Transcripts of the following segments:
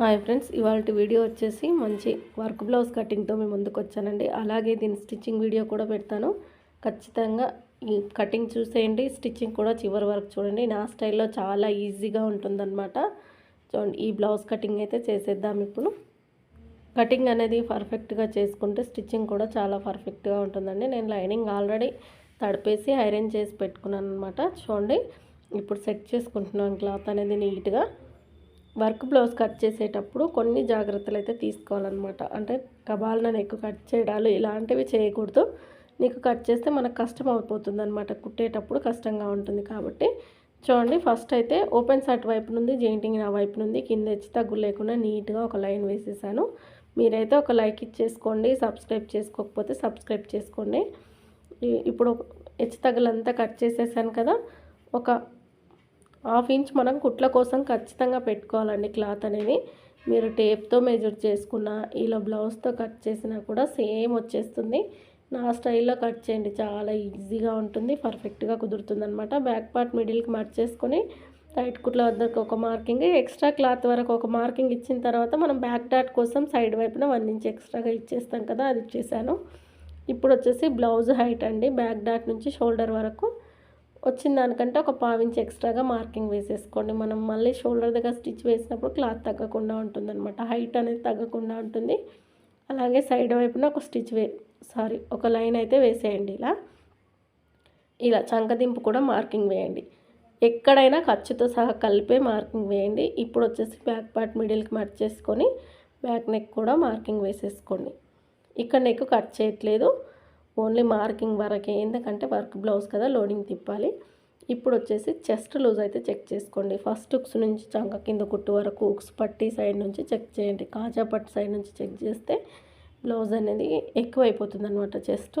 Hi friends ఇవాళ video వచ్చేసి మంచి వర్క్ బ్లౌజ్ కటింగ్తో మేము ముందుకు వచ్చానండి. అలాగే దీని స్టిచ్చింగ్ వీడియో కూడా పెడతాను. ఖచ్చితంగా ఈ కటింగ్ చూసేయండి స్టిచ్చింగ్ కూడా చివరి వరకు చూడండి. నా స్టైల్లో చాలా ఈజీగా ఉంటుందన్నమాట. చూడండి ఈ బ్లౌజ్ కటింగ్ అయితే చేసేద్దాం ఇప్పుడు. కటింగ్ అనేది పర్ఫెక్ట్గా చేసుకుంటే స్టిచ్చింగ్ కూడా చాలా పర్ఫెక్ట్గా ఉంటుందండి. నేను లైనింగ్ ఆల్రెడీ తడిపేసి ఐరన్ చేసి పెట్టుకున్నాను అనమాట చూడండి ఇప్పుడు సెట్ చేసుకుంటున్నాను క్లాత్ అనేది నీట్గా. వర్క్ బ్లౌజ్ కట్ చేసేటప్పుడు కొన్ని జాగ్రత్తలు అయితే తీసుకోవాలన్నమాట. అంటే కబాల్న నెక్ కట్ చేయడాలు ఇలాంటివి చేయకూడదు. నీకు కట్ చేస్తే మనకు కష్టం అయిపోతుంది అనమాట కుట్టేటప్పుడు కష్టంగా ఉంటుంది కాబట్టి. చూడండి ఫస్ట్ అయితే ఓపెన్ సైట్ వైపు నుండి జెయింటింగ్ నా వైపు నుండి కింద ఇచ్చి తగ్గు లేకుండా నీట్గా ఒక లైన్ వేసేసాను. మీరైతే ఒక లైక్ ఇచ్చేసుకోండి సబ్స్క్రైబ్ చేసుకోకపోతే సబ్స్క్రైబ్ చేసుకోండి. ఇప్పుడు హెచ్చు తగ్గులంతా కట్ చేసేసాను కదా ఒక హాఫ్ ఇంచ్ మనం కుట్ల కోసం ఖచ్చితంగా పెట్టుకోవాలండి క్లాత్ అనేది. మీరు టేప్తో మెజర్ చేసుకున్న ఇలా బ్లౌజ్తో కట్ చేసినా కూడా సేమ్ వచ్చేస్తుంది. నా స్టైల్లో కట్ చేయండి. చాలా ఈజీగా ఉంటుంది పర్ఫెక్ట్గా కుదురుతుంది అనమాట బ్యాక్ పార్ట్ మిడిల్కి మట్ చేసుకొని టైట్ కుట్ల వద్దకు ఒక మార్కింగ్ ఎక్స్ట్రా క్లాత్ వరకు ఒక మార్కింగ్ ఇచ్చిన తర్వాత మనం బ్యాక్ డాట్ కోసం సైడ్ వైపున వన్ ఇంచ్ ఎక్స్ట్రాగా ఇచ్చేస్తాం కదా అది ఇచ్చేసాను. ఇప్పుడు వచ్చేసి బ్లౌజ్ హైట్ అండి. బ్యాక్ డాట్ నుంచి షోల్డర్ వరకు వచ్చిన దానికంటే ఒక పావించి ఎక్స్ట్రాగా మార్కింగ్ వేసేసుకోండి. మనం మళ్ళీ షోల్డర్ దగ్గర స్టిచ్ వేసినప్పుడు క్లాత్ తగ్గకుండా ఉంటుంది అనమాట హైట్ అనేది తగ్గకుండా ఉంటుంది. అలాగే సైడ్ వైపున ఒక స్టిచ్ వే సారీ ఒక లైన్ అయితే వేసేయండి ఇలా. ఇలా చంకదింపు కూడా మార్కింగ్ వేయండి. ఎక్కడైనా ఖర్చుతో సహా కలిపే మార్కింగ్ వేయండి. ఇప్పుడు వచ్చేసి బ్యాక్ పార్ట్ మిడిల్కి మర్చ్ చేసుకొని బ్యాక్ నెక్ కూడా మార్కింగ్ వేసేసుకోండి. ఇక్కడ నెక్ కట్ చేయట్లేదు. ఓన్లీ మార్కింగ్ వరకే. ఎందుకంటే వర్క్ బ్లౌజ్ కదా లోడింగ్ తిప్పాలి. ఇప్పుడు వచ్చేసి చెస్ట్ లూజ్ అయితే చెక్ చేసుకోండి. ఫస్ట్ ఉక్స్ నుంచి చంక కింద కుట్టు వరకు ఉక్స్ పట్టి సైడ్ నుంచి చెక్ చేయండి. కాజా పట్టి సైడ్ నుంచి చెక్ చేస్తే బ్లౌజ్ అనేది ఎక్కువ అయిపోతుంది అనమాట చెస్ట్.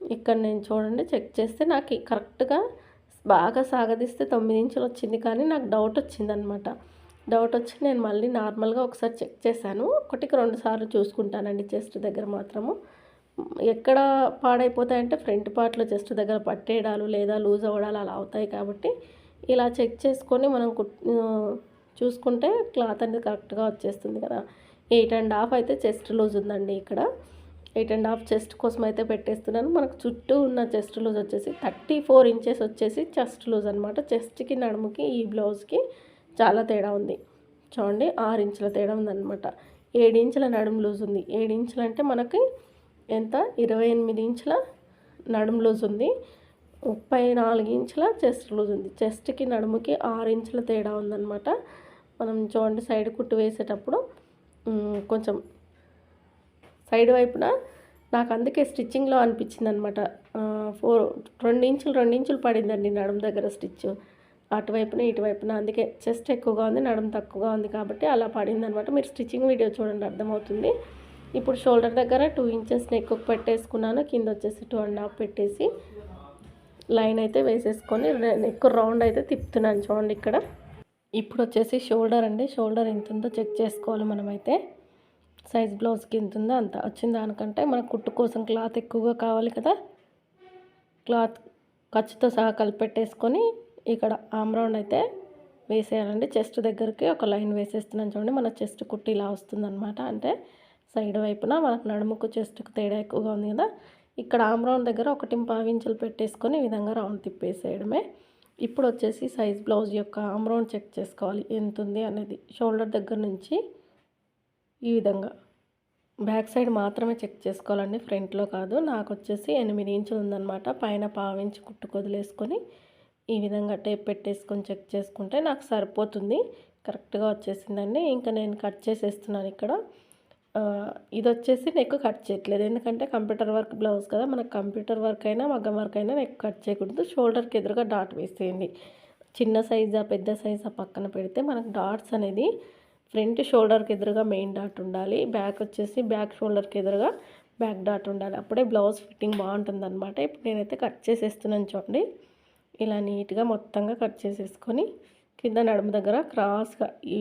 ఇక్కడ నేను చూడండి చెక్ చేస్తే నాకు కరెక్ట్గా బాగా సాగదీస్తే తొమ్మిది ఇంచులు వచ్చింది కానీ నాకు డౌట్ వచ్చిందనమాట డౌట్ వచ్చి నేను మళ్ళీ నార్మల్గా ఒకసారి చెక్ చేశాను. ఒకటికి రెండు సార్లు చూసుకుంటానండి చెస్ట్ దగ్గర మాత్రము. ఎక్కడ పాడైపోతాయంటే ఫ్రంట్ పార్ట్లో జస్ట్ దగ్గర పట్టేయడాలు లేదా లూజ్ అవ్వడాలు అలా అవుతాయి కాబట్టి ఇలా చెక్ చేసుకొని మనం చూసుకుంటే క్లాత్ అనేది కరెక్ట్గా వచ్చేస్తుంది కదా. ఎయిట్ అండ్ హాఫ్ అయితే చెస్ట్ లూజ్ ఉందండి ఇక్కడ. ఎయిట్ అండ్ హాఫ్ చెస్ట్ కోసం అయితే పెట్టేస్తున్నాను. మనకు చుట్టూ ఉన్న చెస్ట్ లూజ్ వచ్చేసి థర్టీ ఫోర్ ఇంచెస్ వచ్చేసి చెస్ట్ లూజ్ అనమాట చెస్ట్కి నడుముకి ఈ బ్లౌజ్కి చాలా తేడా ఉంది. చూడండి ఆరు ఇంచుల తేడా ఉందన్నమాట. ఏడు ఇంచుల నడుము లూజ్ ఉంది. ఏడు ఇంచులు అంటే మనకి ఎంత? ఇరవై ఎనిమిది ఇంచుల నడుము లూజ్ ఉంది. ముప్పై నాలుగు ఇంచుల చెస్ట్ లూజ్ ఉంది. చెస్ట్కి నడుముకి ఆరు ఇంచుల తేడా ఉందన్నమాట. మనం చూడండి సైడ్ కుట్టు వేసేటప్పుడు కొంచెం సైడ్ వైపున నాకు అందుకే స్టిచ్చింగ్లో అనిపించింది అనమాట ఫోర్ రెండు ఇంచులు రెండు ఇంచులు పడిందండి నడుము దగ్గర స్టిచ్. అటువైపున ఇటువైపున అందుకే చెస్ట్ ఎక్కువగా ఉంది నడుము తక్కువగా ఉంది కాబట్టి అలా పడింది అనమాట మీరు స్టిచ్చింగ్ వీడియో చూడండి అర్థమవుతుంది. ఇప్పుడు షోల్డర్ దగ్గర టూ ఇంచెస్ నెక్ పెట్టేసుకున్నాను. కింద వచ్చేసి టూ అండ్ హాఫ్ పెట్టేసి లైన్ అయితే వేసేసుకొని నెక్ రౌండ్ అయితే తిప్పుతున్నాను చూడండి ఇక్కడ. ఇప్పుడు వచ్చేసి షోల్డర్ అండి. షోల్డర్ ఎంత ఉందో చెక్ చేసుకోవాలి మనమైతే. సైజ్ బ్లౌజ్కి ఎంత ఉందో అంత. వచ్చిన దానికంటే మన కుట్టు కోసం క్లాత్ ఎక్కువగా కావాలి కదా. క్లాత్ ఖర్చుతో సహా కలిపెట్టేసుకొని ఇక్కడ ఆమ్ రౌండ్ అయితే వేసేయాలండి. చెస్ట్ దగ్గరికి ఒక లైన్ వేసేస్తున్నాను చూడండి. మన చెస్ట్ కుట్టి ఇలా వస్తుందన్నమాట. అంటే సైడ్ వైపున మనకు నడుముకు చెస్ట్కు తేడా ఎక్కువగా ఉంది కదా. ఇక్కడ ఆమ్ దగ్గర ఒకటి పావించులు పెట్టేసుకొని ఈ విధంగా రౌండ్ తిప్పేసేయడమే. ఇప్పుడు వచ్చేసి సైజ్ బ్లౌజ్ యొక్క ఆమ్ చెక్ చేసుకోవాలి. ఎంత ఉంది అనేది షోల్డర్ దగ్గర నుంచి ఈ విధంగా. బ్యాక్ సైడ్ మాత్రమే చెక్ చేసుకోవాలండి ఫ్రంట్లో కాదు. నాకు వచ్చేసి ఎనిమిది ఇంచులు ఉందన్నమాట. పైన పావించి కుట్టు కొదిలేసుకొని ఈ విధంగా టేప్ పెట్టేసుకొని చెక్ చేసుకుంటే నాకు సరిపోతుంది. కరెక్ట్గా వచ్చేసిందండి. ఇంకా నేను కట్ చేసేస్తున్నాను ఇక్కడ. ఇది వచ్చేసి నెక్ కట్ చేయట్లేదు. ఎందుకంటే కంప్యూటర్ వర్క్ బ్లౌజ్ కదా మనకు కంప్యూటర్ వర్క్ అయినా మగ్గం వర్క్ అయినా నెక్ కట్ చేయకూడదు. షోల్డర్కి ఎదురుగా డాట్ వేసేయండి. చిన్న సైజా పెద్ద సైజా పక్కన పెడితే మనకు డాట్స్ అనేది ఫ్రంట్ షోల్డర్కి ఎదురుగా మెయిన్ డాట్ ఉండాలి. బ్యాక్ వచ్చేసి బ్యాక్ షోల్డర్కి ఎదురుగా బ్యాక్ డాట్ ఉండాలి. అప్పుడే బ్లౌజ్ ఫిట్టింగ్ బాగుంటుంది అనమాట ఇప్పుడు నేనైతే కట్ చేసేస్తున్నాను చూడండి. ఇలా నీట్గా మొత్తంగా కట్ చేసేసుకొని కింద నడుము దగ్గర క్రాస్గా ఈ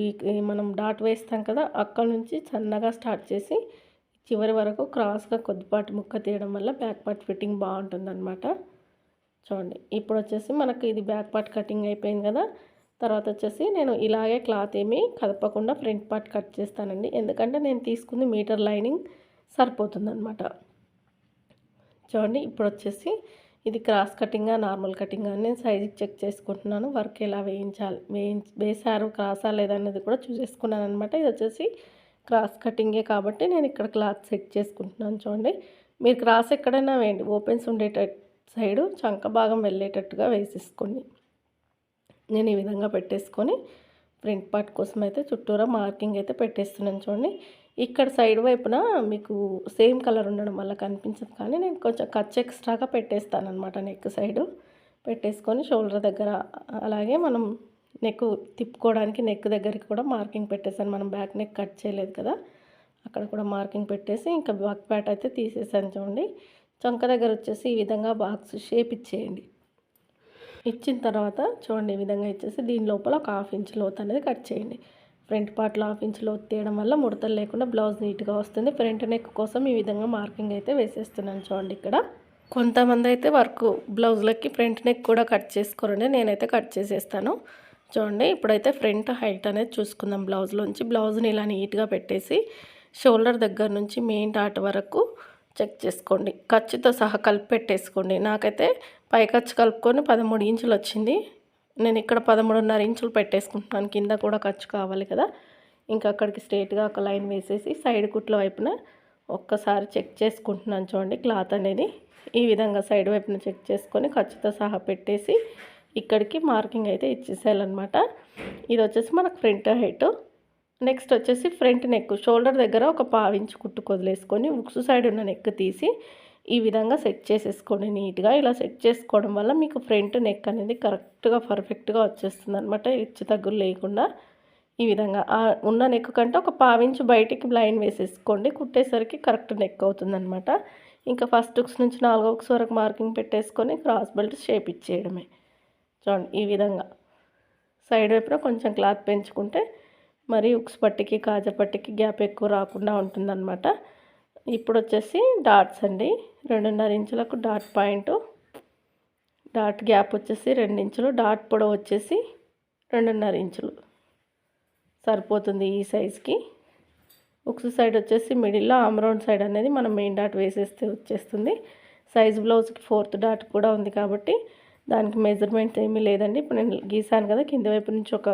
మనం డాట్ వేస్తాం కదా అక్కడ నుంచి సన్నగా స్టార్ట్ చేసి చివరి వరకు క్రాస్గా కొద్దిపాటి ముక్క తీయడం వల్ల బ్యాక్ పార్ట్ ఫిట్టింగ్ బాగుంటుంది అనమాట చూడండి ఇప్పుడు వచ్చేసి మనకు ఇది బ్యాక్ పార్ట్ కటింగ్ అయిపోయింది కదా తర్వాత వచ్చేసి నేను ఇలాగే క్లాత్ ఏమి కదపకుండా ఫ్రంట్ పార్ట్ కట్ చేస్తానండి. ఎందుకంటే నేను తీసుకుంది మీటర్ లైనింగ్ సరిపోతుందన్నమాట. చూడండి ఇప్పుడు వచ్చేసి ఇది క్రాస్ కటింగా నార్మల్ కటింగా అని నేను సైజ్ చెక్ చేసుకుంటున్నాను. వర్క్ ఎలా వేయించాలి వేయించి వేసారు క్రాసా లేదన్నది కూడా చూసేసుకున్నాను అనమాట ఇది వచ్చేసి క్రాస్ కటింగే కాబట్టి నేను ఇక్కడ క్లాత్ సెట్ చేసుకుంటున్నాను చూడండి. మీరు క్రాస్ ఎక్కడైనా వేయండి. ఓపెన్స్ ఉండేటట్టు సైడు చంక భాగం వెళ్ళేటట్టుగా వేసేసుకోండి. నేను ఈ విధంగా పెట్టేసుకొని ప్రింట్ పార్ట్ కోసం అయితే చుట్టూరా మార్కింగ్ అయితే పెట్టేస్తున్నాను చూడండి. ఇక్కడ సైడ్ వైపున మీకు సేమ్ కలర్ ఉండడం వల్ల కనిపించదు. కానీ నేను కొంచెం ఖర్చు ఎక్స్ట్రాగా పెట్టేస్తాను అనమాట నెక్ సైడు. పెట్టేసుకొని షోల్డర్ దగ్గర అలాగే మనం నెక్ తిప్పుకోవడానికి నెక్ దగ్గరికి కూడా మార్కింగ్ పెట్టేసాను. మనం బ్యాక్ నెక్ కట్ చేయలేదు కదా. అక్కడ కూడా మార్కింగ్ పెట్టేసి ఇంకా బ్యాక్ ప్యాట్ అయితే తీసేసాను చూడండి. చంక దగ్గర వచ్చేసి ఈ విధంగా బాక్స్ షేప్ ఇచ్చేయండి. ఇచ్చిన తర్వాత చూడండి ఈ విధంగా ఇచ్చేసి దీని లోపల ఒక హాఫ్ ఇంచ్ లోత్ అనేది కట్ చేయండి. ఫ్రంట్ పార్ట్లో హాఫ్ ఇంచ్లో తీయడం వల్ల ముడతలు లేకుండా బ్లౌజ్ నీట్గా వస్తుంది. ఫ్రంట్ నెక్ కోసం ఈ విధంగా మార్కింగ్ అయితే వేసేస్తున్నాను చూడండి ఇక్కడ. కొంతమంది అయితే వర్క్ బ్లౌజ్లకి ఫ్రంట్ నెక్ కూడా కట్ చేసుకోరండి. నేనైతే కట్ చేసేస్తాను. చూడండి ఇప్పుడైతే ఫ్రంట్ హైట్ అనేది చూసుకుందాం బ్లౌజ్లోంచి. బ్లౌజ్ని ఇలా నీట్గా పెట్టేసి షోల్డర్ దగ్గర నుంచి మెయిన్ డాట్ వరకు చెక్ చేసుకోండి. ఖర్చుతో సహా కలిపి పెట్టేసుకోండి నాకైతే పై ఖర్చు కలుపుకొని పదమూడు ఇంచులు వచ్చింది నేను ఇక్కడ పదమూడున్నర ఇంచులు పెట్టేసుకుంటున్నాను. కింద కూడా ఖర్చు కావాలి కదా. ఇంకా అక్కడికి స్ట్రేట్గా ఒక లైన్ వేసేసి సైడ్ కుట్ల వైపున ఒక్కసారి చెక్ చేసుకుంటున్నాను చూడండి. క్లాత్ అనేది ఈ విధంగా సైడ్ వైపున చెక్ చేసుకొని ఖర్చుతో సహా పెట్టేసి ఇక్కడికి మార్కింగ్ అయితే ఇచ్చేసేయాలన్నమాట. ఇది వచ్చేసి మనకు ఫ్రంట్ హైట్. నెక్స్ట్ వచ్చేసి ఫ్రంట్ నెక్. షోల్డర్ దగ్గర ఒక పావించి కుట్టు కొదిలేసుకొని ఉక్స్ సైడ్ ఉన్న నెక్ తీసి ఈ విధంగా సెట్ చేసేసుకోండి. నీట్గా ఇలా సెట్ చేసుకోవడం వల్ల మీకు ఫ్రంట్ నెక్ అనేది కరెక్ట్గా పర్ఫెక్ట్గా వచ్చేస్తుంది అనమాట హెచ్చు తగ్గులు లేకుండా ఈ విధంగా. ఉన్న నెక్ కంటే ఒక పావించి బయటికి బ్లైండ్ వేసేసుకోండి. కుట్టేసరికి కరెక్ట్ నెక్ అవుతుందనమాట ఇంకా ఫస్ట్ ఉక్స్ నుంచి నాలుగో ఉక్స్ వరకు మార్కింగ్ పెట్టేసుకొని క్రాస్ బెల్ట్ షేప్ ఇచ్చేయడమే. చూడండి ఈ విధంగా. సైడ్ వైపున కొంచెం క్లాత్ పెంచుకుంటే మరి ఉక్స్ పట్టికి కాజా పట్టికి గ్యాప్ ఎక్కువ రాకుండా ఉంటుందన్నమాట. ఇప్పుడు వచ్చేసి డాట్స్ అండి. రెండున్నర ఇంచులకు డాట్ పాయింట్. డాట్ గ్యాప్ వచ్చేసి రెండు ఇంచులు. డాట్ పొడవు వచ్చేసి రెండున్నర ఇంచులు. సరిపోతుంది ఈ సైజ్కి. ఉక్స్ సైడ్ వచ్చేసి మిడిల్లో ఆమ్రౌండ్ సైడ్ అనేది మనం మెయిన్ డాట్ వేసేస్తే వచ్చేస్తుంది. సైజ్ బ్లౌజ్కి ఫోర్త్ డాట్ కూడా ఉంది కాబట్టి దానికి మెజర్మెంట్స్ ఏమీ లేదండి. ఇప్పుడు నేను గీసాను కదా కింది వైపు నుంచి ఒక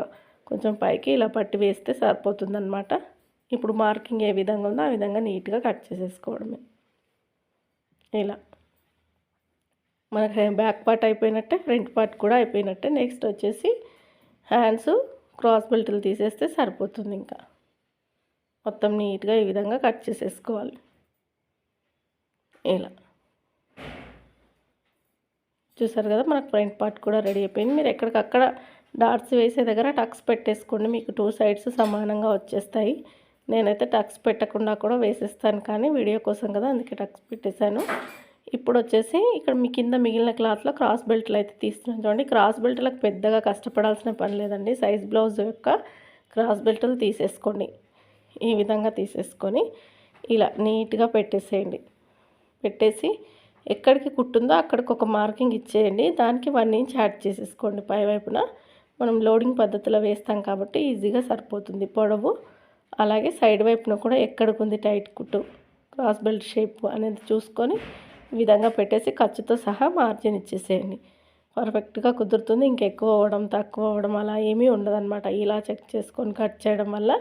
కొంచెం పైకి ఇలా పట్టి వేస్తే సరిపోతుందన్నమాట. ఇప్పుడు మార్కింగ్ ఏ విధంగా ఉందో ఆ విధంగా నీట్గా కట్ చేసేసుకోవడమే. ఇలా. మనకి బ్యాక్ పార్ట్ అయిపోయినట్టే ఫ్రంట్ పార్ట్ కూడా అయిపోయినట్టే. నెక్స్ట్ వచ్చేసి హ్యాండ్స్ క్రాస్ బెల్ట్లు తీసేస్తే సరిపోతుంది ఇంకా. మొత్తం నీట్గా ఈ విధంగా కట్ చేసేసుకోవాలి. ఇలా. చూసారు కదా మనకు ఫ్రంట్ పార్ట్ కూడా రెడీ అయిపోయింది. మీరు ఎక్కడికక్కడ డాట్స్ వేసే దగ్గర టక్స్ పెట్టేసుకోండి. మీకు టూ సైడ్స్ సమానంగా వచ్చేస్తాయి. నేనైతే టక్స్ పెట్టకుండా కూడా వేసేస్తాను కానీ వీడియో కోసం కదా అందుకే టక్స్ పెట్టేశాను. ఇప్పుడు వచ్చేసి ఇక్కడ మీ కింద మిగిలిన క్లాత్లో క్రాస్ బెల్ట్లు అయితే తీస్తున్నాను. చూడండి క్రాస్ బెల్ట్లకు పెద్దగా కష్టపడాల్సిన పని లేదండి. సైజ్ బ్లౌజ్ యొక్క క్రాస్ బెల్ట్లు తీసేసుకోండి ఈ విధంగా తీసేసుకొని ఇలా నీట్గా పెట్టేసేయండి. పెట్టేసి ఎక్కడికి కుట్టుందో అక్కడికి ఒక మార్కింగ్ ఇచ్చేయండి. దానికి వన్ ఇంచ్ యాడ్ చేసేసుకోండి పై వైపున. మనం లోడింగ్ పద్ధతిలో వేస్తాం కాబట్టి ఈజీగా సరిపోతుంది పొడవు. అలాగే సైడ్ వైపున కూడా ఎక్కడికి ఉంది టైట్ కుట్టు క్రాస్ బెల్ట్ షేప్ అనేది చూసుకొని ఈ విధంగా పెట్టేసి ఖర్చుతో సహా మార్జిన్ ఇచ్చేసేయండి. పర్ఫెక్ట్గా కుదురుతుంది. ఇంకెక్కువ అవ్వడం తక్కువ అవ్వడం అలా ఏమీ ఉండదన్నమాట. ఇలా చెక్ చేసుకొని కట్ చేయడం వల్ల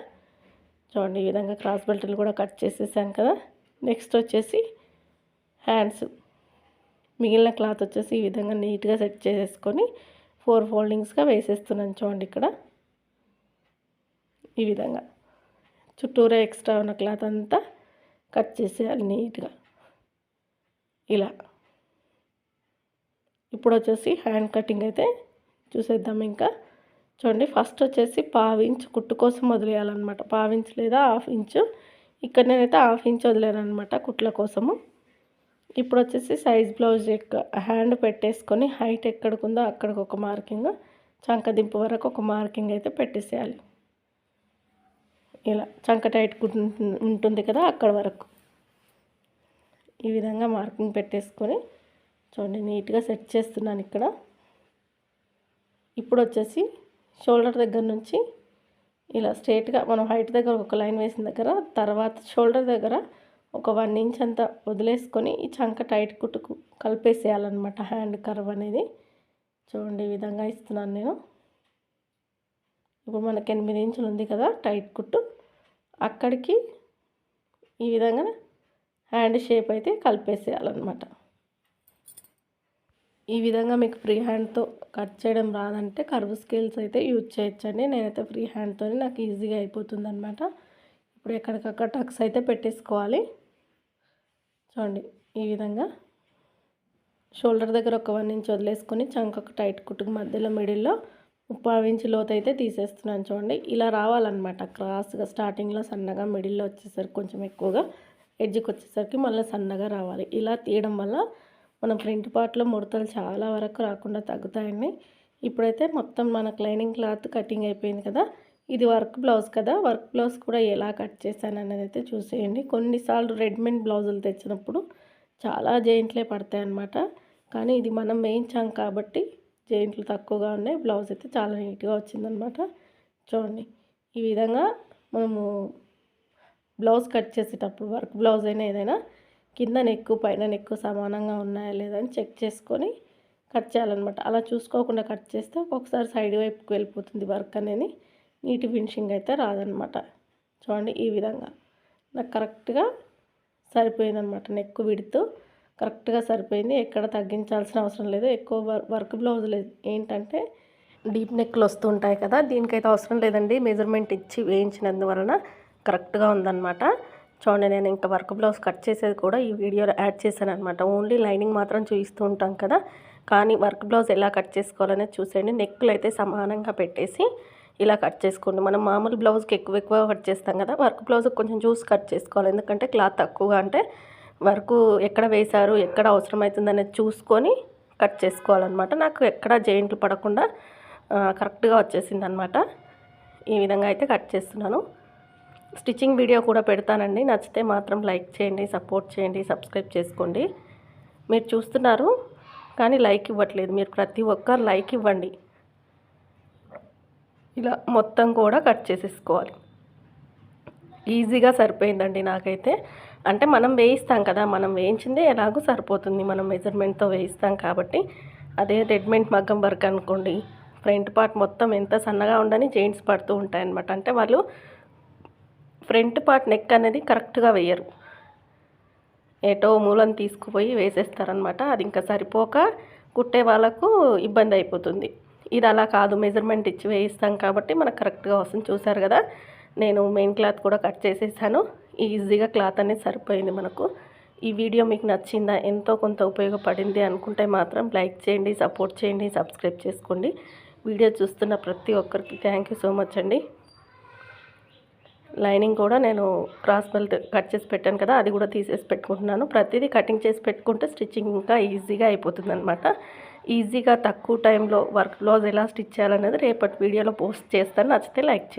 చూడండి ఈ విధంగా క్రాస్ బెల్ట్లు కూడా కట్ చేసేసాను కదా. నెక్స్ట్ వచ్చేసి హ్యాండ్స్. మిగిలిన క్లాత్ వచ్చేసి ఈ విధంగా నీట్గా సెట్ చేసేసుకొని ఫోర్ ఫోల్డింగ్స్గా వేసేస్తున్నాను చూడండి ఇక్కడ. ఈ విధంగా. చుట్టూరా ఎక్స్ట్రా ఉన్న క్లాత్ అంతా కట్ చేసేయాలి నీట్గా. ఇలా. ఇప్పుడు వచ్చేసి హ్యాండ్ కటింగ్ అయితే చూసేద్దాం ఇంకా. చూడండి ఫస్ట్ వచ్చేసి పావు ఇంచ్ కుట్టు కోసం వదిలేయాలన్నమాట. పావు ఇంచ్ లేదా హాఫ్ ఇంచు. ఇక్కడ నేనైతే హాఫ్ ఇంచ్ వదిలేను అనమాట కుట్ల కోసము. ఇప్పుడు వచ్చేసి సైజ్ బ్లౌజ్ ఎక్క హ్యాండ్ పెట్టేసుకొని హైట్ ఎక్కడికి అక్కడికి ఒక మార్కింగ్. చంకదింపు వరకు ఒక మార్కింగ్ అయితే పెట్టేసేయాలి. ఇలా చంక టైట్ ఉంటుంది కదా అక్కడ వరకు. ఈ విధంగా మార్కింగ్ పెట్టేసుకొని చూడండి నీట్గా సెట్ చేస్తున్నాను ఇక్కడ. ఇప్పుడు వచ్చేసి షోల్డర్ దగ్గర నుంచి ఇలా స్ట్రేట్గా మనం హైట్ దగ్గర ఒక లైన్ వేసిన దగ్గర తర్వాత షోల్డర్ దగ్గర ఒక వన్ ఇంచ్ అంతా వదిలేసుకొని ఈ చంక టైట్ కుట్టుకు కలిపేసేయాలన్నమాట హ్యాండ్ కర్వ్ అనేది. చూడండి ఈ విధంగా ఇస్తున్నాను నేను. ఇప్పుడు మనకి ఎనిమిది ఇంచులు ఉంది కదా టైట్ కుట్టు. అక్కడికి ఈ విధంగా హ్యాండ్ షేప్ అయితే కలిపేసేయాలన్నమాట. ఈ విధంగా మీకు ఫ్రీ హ్యాండ్తో కట్ చేయడం రాదంటే కర్వ్ స్కేల్స్ అయితే యూజ్ చేయొచ్చండి. నేనైతే ఫ్రీ హ్యాండ్తో నాకు ఈజీగా అయిపోతుంది అనమాట ఇప్పుడు ఎక్కడికక్కడ టక్స్ అయితే పెట్టేసుకోవాలి. చూడండి ఈ విధంగా షోల్డర్ దగ్గర ఒక వన్ ఇంచ్ వదిలేసుకొని చంకకు టైట్ కుట్టుకు మధ్యలో మిడిల్లో ముప్పావు ఇంచ్ లోతు అయితే తీసేస్తున్నాను చూడండి. ఇలా రావాలన్నమాట క్రాస్గా స్టార్టింగ్లో సన్నగా మిడిల్లో వచ్చేసరికి కొంచెం ఎక్కువగా ఎడ్జ్కి వచ్చేసరికి మళ్ళీ సన్నగా రావాలి. ఇలా తీయడం వల్ల మన ఫ్రంట్ పార్ట్లో ముడతలు చాలా వరకు రాకుండా తగ్గుతాయండి. ఇప్పుడైతే మొత్తం మన లైనింగ్ క్లాత్ కటింగ్ అయిపోయింది కదా ఇది వర్క్ బ్లౌజ్ కదా వర్క్ బ్లౌజ్ కూడా ఎలా కట్ చేశాను అనేది అయితే చూసేయండి. కొన్నిసార్లు రెడీమేడ్ బ్లౌజులు తెచ్చినప్పుడు చాలా జెయింట్లే పడతాయి అన్నమాట కానీ ఇది మనం వేయించాం కాబట్టి జెయింట్లు తక్కువగా ఉన్నాయి. బ్లౌజ్ అయితే చాలా నీట్గా వచ్చిందనమాట. చూడండి. ఈ విధంగా మనము బ్లౌజ్ కట్ చేసేటప్పుడు వర్క్ బ్లౌజ్ అయినా ఏదైనా కింద నెక్కు పైన నెక్కు సమానంగా ఉన్నాయా లేదా అని చెక్ చేసుకొని కట్ చేయాలన్నమాట అలా చూసుకోకుండా కట్ చేస్తే ఒక్కొక్కసారి సైడ్ వైపుకి వెళ్ళిపోతుంది వర్క్ అనేది. నీట్ ఫినిషింగ్ అయితే రాదనమాట. చూడండి ఈ విధంగా. నాకు కరెక్ట్గా సరిపోయిందనమాట నెక్కు విడుతూ. కరెక్ట్గా సరిపోయింది. ఎక్కడ తగ్గించాల్సిన అవసరం లేదు. ఎక్కువ వర్క్ బ్లౌజ్ లేదు ఏంటంటే డీప్ నెక్లు వస్తుంటాయి కదా దీనికైతే అవసరం లేదండి. మెజర్మెంట్ ఇచ్చి వేయించినందువలన కరెక్ట్గా ఉందన్నమాట. చూడండి నేను ఇంకా వర్క్ బ్లౌజ్ కట్ చేసేది కూడా ఈ వీడియోలో యాడ్ చేశాను అనమాట ఓన్లీ లైనింగ్ మాత్రం చూపిస్తూ ఉంటాం కదా కానీ వర్క్ బ్లౌజ్ ఎలా కట్ చేసుకోవాలనేది చూసేయండి. నెక్లు అయితే సమానంగా పెట్టేసి ఇలా కట్ చేసుకోండి. మనం మామూలు బ్లౌజ్కి ఎక్కువ ఎక్కువ కట్ చేస్తాం కదా వర్క్ బ్లౌజ్కి కొంచెం చూసి కట్ చేసుకోవాలి. ఎందుకంటే క్లాత్ తక్కువగా అంటే వరకు ఎక్కడ వేశారు ఎక్కడ అవసరమవుతుందనేది చూసుకొని కట్ చేసుకోవాలన్నమాట. నాకు ఎక్కడ జైంట్లు పడకుండా కరెక్ట్గా వచ్చేసింది అనమాట ఈ విధంగా అయితే కట్ చేస్తున్నాను. స్టిచ్చింగ్ వీడియో కూడా పెడతానండి. నచ్చితే మాత్రం లైక్ చేయండి సపోర్ట్ చేయండి సబ్స్క్రైబ్ చేసుకోండి. మీరు చూస్తున్నారు కానీ లైక్ ఇవ్వట్లేదు. మీరు ప్రతి ఒక్కరు లైక్ ఇవ్వండి. ఇలా మొత్తం కూడా కట్ చేసేసుకోవాలి. ఈజీగా సరిపోయిందండి నాకైతే. అంటే మనం వేయిస్తాం కదా మనం వేయించిందే ఎలాగో సరిపోతుంది. మనం మెజర్మెంట్తో వేయిస్తాం కాబట్టి అదే రెడ్మెంట్ మగ్గం వర్క్ అనుకోండి ఫ్రంట్ పార్ట్ మొత్తం ఎంత సన్నగా ఉండని జెయింట్స్ పడుతూ ఉంటాయన్నమాట. అంటే వాళ్ళు ఫ్రంట్ పార్ట్ నెక్ అనేది కరెక్ట్గా వేయరు. ఏటో మూలను తీసుకుపోయి వేసేస్తారనమాట అది ఇంకా సరిపోక కుట్టే వాళ్ళకు ఇబ్బంది అయిపోతుంది. ఇది అలా కాదు మెజర్మెంట్ ఇచ్చి వేయిస్తాం కాబట్టి మనకు కరెక్ట్గా వస్తుంది. చూసారు కదా నేను మెయిన్ క్లాత్ కూడా కట్ చేసేసాను. ఈజీగా క్లాత్ అనేది సరిపోయింది మనకు. ఈ వీడియో మీకు నచ్చిందా ఎంతో కొంత ఉపయోగపడింది అనుకుంటే మాత్రం లైక్ చేయండి సపోర్ట్ చేయండి సబ్స్క్రైబ్ చేసుకోండి. వీడియో చూస్తున్న ప్రతి ఒక్కరికి థ్యాంక్ సో మచ్ అండి. లైనింగ్ కూడా నేను క్రాస్ బెల్ట్ కట్ చేసి పెట్టాను కదా అది కూడా తీసేసి పెట్టుకుంటున్నాను. ప్రతిదీ కటింగ్ చేసి పెట్టుకుంటే స్టిచ్చింగ్ ఇంకా ఈజీగా అయిపోతుంది అనమాట ఈజీగా తక్కువ టైంలో వర్క్ బ్లౌజ్ ఎలా స్టిచ్ చేయాలనేది రేపటి వీడియోలో పోస్ట్ చేస్తాను. నచ్చితే లైక్ చేయండి.